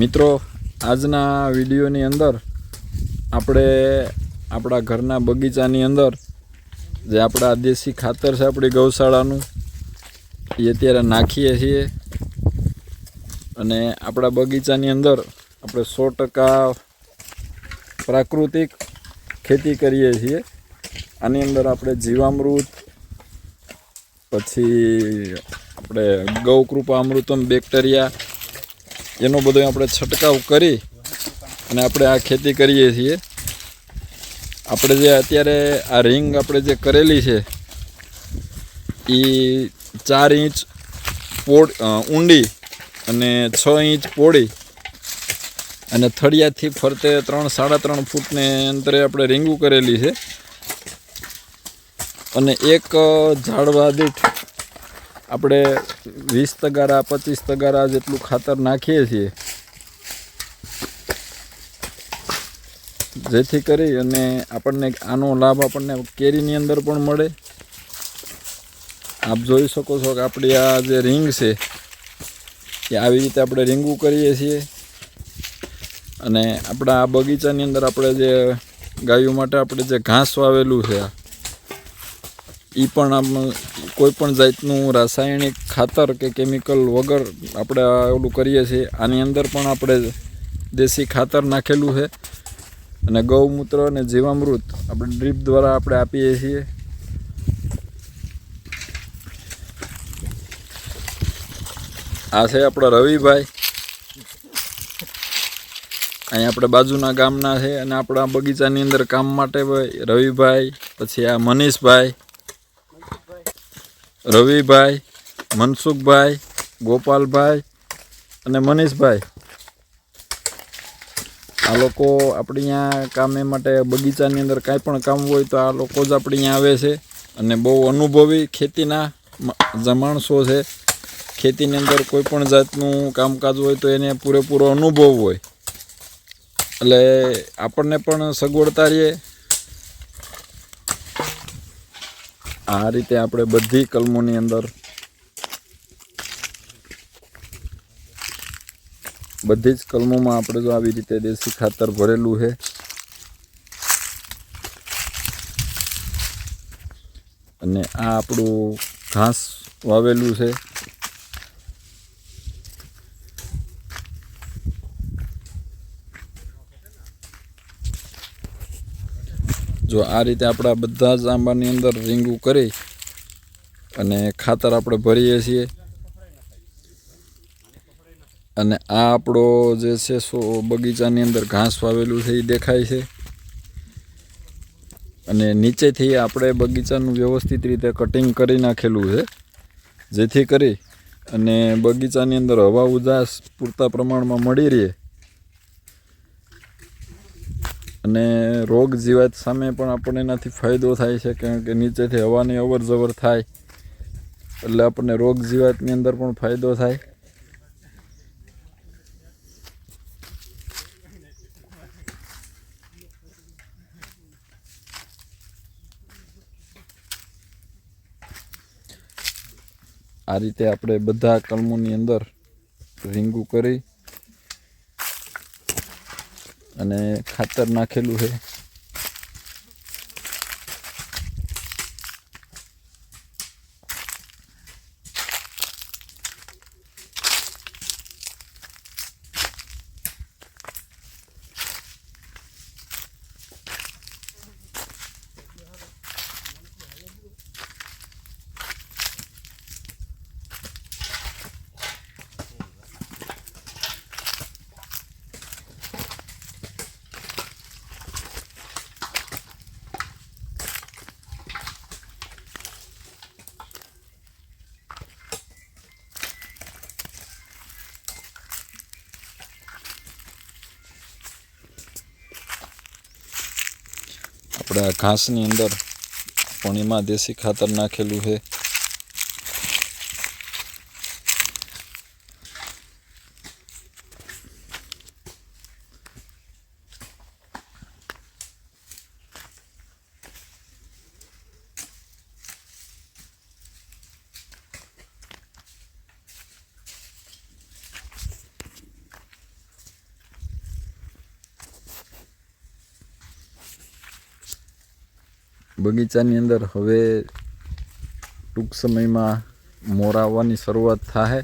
મિત્રો, આજના વિડીયોની અંદર આપણે આપણા ઘરના બગીચાની અંદર જે આપણા દેશી ખાતર છે આપણી ગૌશાળાનું, એ અત્યારે નાખીએ છીએ. અને આપણા બગીચાની અંદર આપણે સો ટકા પ્રાકૃતિક ખેતી કરીએ છીએ. આની અંદર આપણે જીવામૃત, પછી આપણે ગૌકૃપા અમૃતમ બેક્ટેરિયા એનો બધો આપણે છંટકાવ કરી અને આપણે આ ખેતી કરીએ છીએ. આપણે જે અત્યારે આ રિંગ આપણે જે કરેલી છે એ ચાર ઇંચ પોડ ઊંડી અને છ ઇંચ પોળી અને થળિયાથી ફરતે ત્રણ, સાડા ત્રણ ફૂટને અંતરે આપણે રીંગું કરેલી છે. અને એક ઝાડવા દીઠ આપણે વીસ તગારા, પચીસ તગારા જેટલું ખાતર નાખીએ છીએ. જેથી કરી અને આપણને આનો લાભ આપણને કેરીની અંદર પણ મળે. આપ જોઈ શકો છો કે આપણી આ જે રિંગ છે, એ આવી રીતે આપણે રીંગું કરીએ છીએ. અને આપણા આ બગીચાની અંદર આપણે જે ગાયો માટે આપણે જે ઘાસ વાવેલું છે એ પણ આમ કોઈ પણ જાતનું રાસાયણિક ખાતર કે કેમિકલ વગર આપણે ઓલું કરીએ છીએ, આની અંદર પણ આપણે દેશી ખાતર નાખેલું છે. અને ગૌમૂત્ર અને જીવામૃત આપણે ડ્રીપ દ્વારા આપણે આપીએ છીએ. આ છે આપણા રવિભાઈ. અહીં આપણે બાજુના ગામના છે અને આપણા બગીચાની અંદર કામ માટે હોય રવિભાઈ, પછી આ મનીષભાઈ રવિભાઈ, મનસુખભાઈ, ગોપાલભાઈ અને મનીષભાઈ. આ લોકો આપણે અહીંયા કામે માટે બગીચાની અંદર કાંઈ પણ કામ હોય તો આ લોકો જ આપણે અહીંયા આવે છે અને બહુ અનુભવી ખેતીના માણસો છે. ખેતીની અંદર કોઈ પણ જાતનું કામકાજ હોય તો એને પૂરેપૂરો અનુભવ હોય. એટલે આપણને પણ સગવડતા રહીએ આ રીતે આપણે બધી કલમોની અંદર બધી જ કલમોમાં આપણે જો આવી રીતે દેશી ખાતર ભરેલું છે. અને આ આપણું ઘાસ વાવેલું છે. જો આ રીતે આપણા બધા જ આંબાની અંદર રીંગું કરી અને ખાતર આપણે ભરીએ છીએ. અને આ આપણો જે છે સો બગીચાની અંદર ઘાસ વાવેલું છે એ દેખાય છે. અને નીચેથી આપણે બગીચાનું વ્યવસ્થિત રીતે કટિંગ કરી નાખેલું છે, જેથી કરી અને બગીચાની અંદર હવા ઉજાસ પૂરતા પ્રમાણમાં મળી રહે. અને રોગ જીવાત સામે પણ આપણને એનાથી ફાયદો થાય છે, કારણ કે નીચેથી હવાની અવર જવર થાય. એટલે આપણને રોગ જીવાતની અંદર પણ ફાયદો થાય. આ રીતે આપણે બધા કલમોની અંદર રીંગું કરી અને ખાતર નાખેલું છે. આપણે આ ઘાસની અંદર પણ એમાં દેશી ખાતર નાખેલું છે. બગીચાની અંદર હવે ટૂંક સમયમાં મોર આવવાની શરૂઆત થાય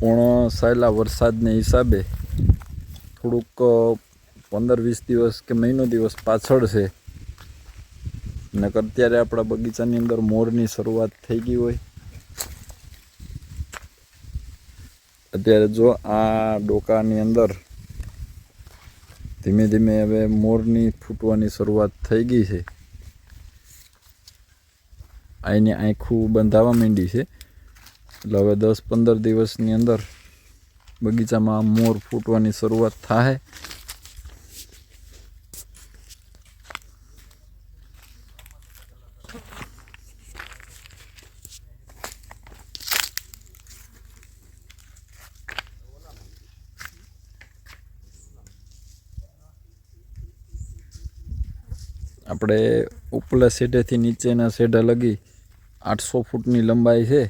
પોણો સાયલા વરસાદને હિસાબે થોડુંક પંદર વીસ દિવસ કે મહિનો દિવસ પાછળ છે. નકર અત્યારે આપણા બગીચાની અંદર મોરની શરૂઆત થઈ ગઈ હોય. અત્યારે જો આ ડોકાની અંદર ધીમે ધીમે હવે મોરની ફૂટવાની શરૂઆત થઈ ગઈ છે. આઈને આંખું બંધાવા માંડી છે. એટલે હવે દસ પંદર દિવસની અંદર બગીચામાં મોર ફૂટવાની શરૂઆત થાય આપણે ઉપલા શેઢેથી નીચેના શેઢા લગી આઠસો ફૂટની લંબાઈ છે.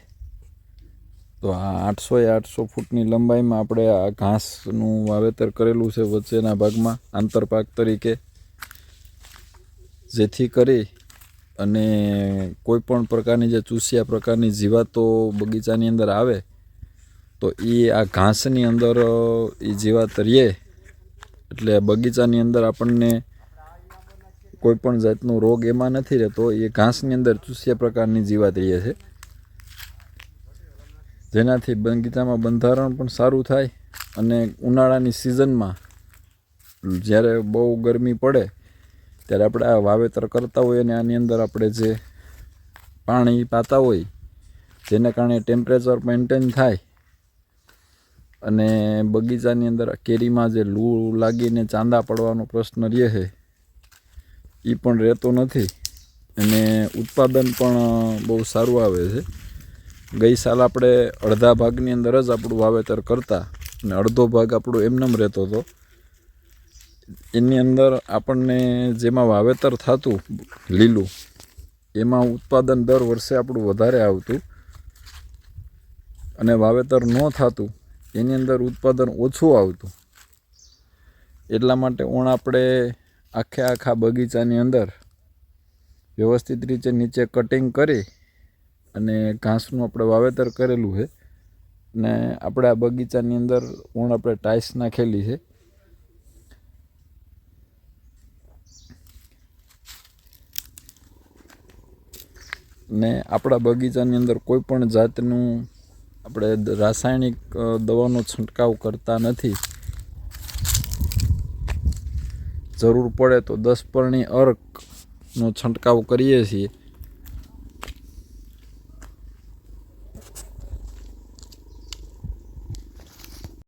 તો આ આઠસો એ આઠસો ફૂટની લંબાઈમાં આપણે આ ઘાસનું વાવેતર કરેલું છે વચ્ચેના ભાગમાં આંતરપાક તરીકે. જેથી કરી અને કોઈ પણ પ્રકારની જે ચૂસિયા પ્રકારની જીવાતો બગીચાની અંદર આવે, તો એ આ ઘાસની અંદર એ જીવાત રહે એટલે બગીચાની અંદર આપણને કોઈ પણ જાતનો રોગ એમાં નથી રહેતો, એ ઘાસની અંદર ચૂસ્યા પ્રકારની જીવાત રહે છે. જેનાથી બગીચામાં બંધારણ પણ સારું થાય અને ઉનાળાની સિઝનમાં જ્યારે બહુ ગરમી પડે, ત્યારે આપણે આ વાવેતર કરતા હોઈએ અને આની અંદર આપણે જે પાણી પાતા હોય, જેના કારણે ટેમ્પરેચર મેન્ટેન થાય અને બગીચાની અંદર કેરીમાં જે લૂ લાગીને ચાંદા પડવાનો પ્રશ્ન રહે છે એ પણ રહેતો નથી. અને ઉત્પાદન પણ બહુ સારું આવે છે. ગઈ સાલ આપણે અડધા ભાગની અંદર જ આપણું વાવેતર કરતા અને અડધો ભાગ આપણો એમનેમ રહેતો હતો. એની અંદર આપણને જેમાં વાવેતર થતું, લીલું, એમાં ઉત્પાદન દર વર્ષે આપણું વધારે આવતું અને વાવેતર ન થતું, એની અંદર ઉત્પાદન ઓછું આવતું. એટલા માટે ઓણ આપણે આખે આખા બગીચાની અંદર વ્યવસ્થિત રીતે નીચે કટિંગ કરી અને ઘાસનું આપણે વાવેતર કરેલું છે. ને આપણે આ બગીચાની અંદર ઓણ આપણે ટાઇલ્સ નાખેલી છે. ને આપણા બગીચાની અંદર કોઈ પણ જાતનું આપણે રાસાયણિક દવાનો છંટકાવ કરતા નથી. જરૂર પડે તો દસ પરણી અર્કનો છંટકાવ કરીએ છીએ.